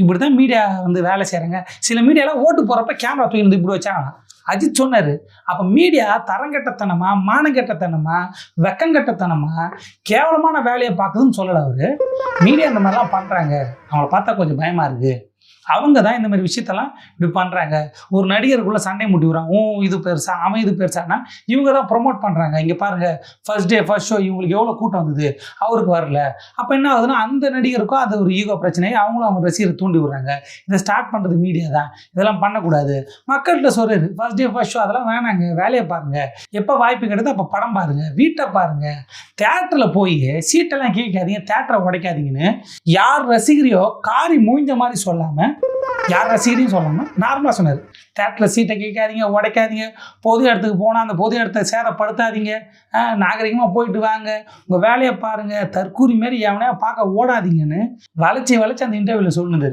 இப்படி தான் மீடியா வந்து வேலை செய்கிறாங்க சில மீடியாலாம் ஓட்டு போகிறப்ப கேமரா தூக்கி இப்படி வச்சாங்க. அஜித் சொன்னார் அப்போ மீடியா தரங்கெட்டத்தனமா மானங்கட்டத்தனமா வெக்கங்கெட்டத்தனமா கேவலமான வேலையை பார்க்குதுன்னு சொல்லலை அவர். மீடியா இந்த மாதிரிலாம் பண்ணுறாங்க அவங்கள பார்த்தா கொஞ்சம் பயமாக இருக்குது அவங்க தான் இந்த மாதிரி விஷயத்தெல்லாம் இப்படி பண்ணுறாங்க ஒரு நடிகருக்குள்ளே சண்டை முட்டி விடுறான் ஓ இது பெருசா அவன் இது பெருசானா இவங்க தான் ப்ரொமோட் பண்ணுறாங்க இங்கே பாருங்க ஃபர்ஸ்ட் டே ஃபர்ஸ்ட் ஷோ இவங்களுக்கு எவ்வளோ கூட்டம் வந்தது? அவருக்கு வரல. அப்போ என்ன ஆகுதுன்னா அந்த நடிகருக்கும் அது ஒரு ஈகோ பிரச்சனை அவங்களும் அவங்க ரசிகரை தூண்டி விடுறாங்க. இதை ஸ்டார்ட் பண்ணுறது மீடியா தான். இதெல்லாம் பண்ணக்கூடாது. மக்கள்கிட்ட சொல்றாரு ஃபர்ஸ்ட் டே ஃபர்ஸ்ட் ஷோ அதெல்லாம் வேணாங்க. வேலையை பாருங்க. எப்போ வாய்ப்பு கிடையாது அப்போ படம் பாருங்க. வீட்டை பாருங்க. தேட்டரில் போய் சீட்டெல்லாம் கேட்காதீங்க தேட்டரை உடைக்காதீங்கன்னு யார் ரசிகரையோ காரி மூஞ்ச மாதிரி சொல்லாமல் சொல்லாமல் யார் ரசிகரையும் சொல்லாமல் நார்மலாக சொன்னார். தேட்டரில் சீட்டை கேட்காதீங்க உடைக்காதீங்க பொது இடத்துக்கு போனால் அந்த பொது இடத்த சேதப்படுத்தாதீங்க. நாகரிகமாக போயிட்டு வாங்க. உங்கள் வேலையை பாருங்கள் தற்கூரி மாரி எவனையா பார்க்க ஓடாதீங்கன்னு வளைச்சி வளைச்சி அந்த இன்டர்வியூவில் சொல்லுது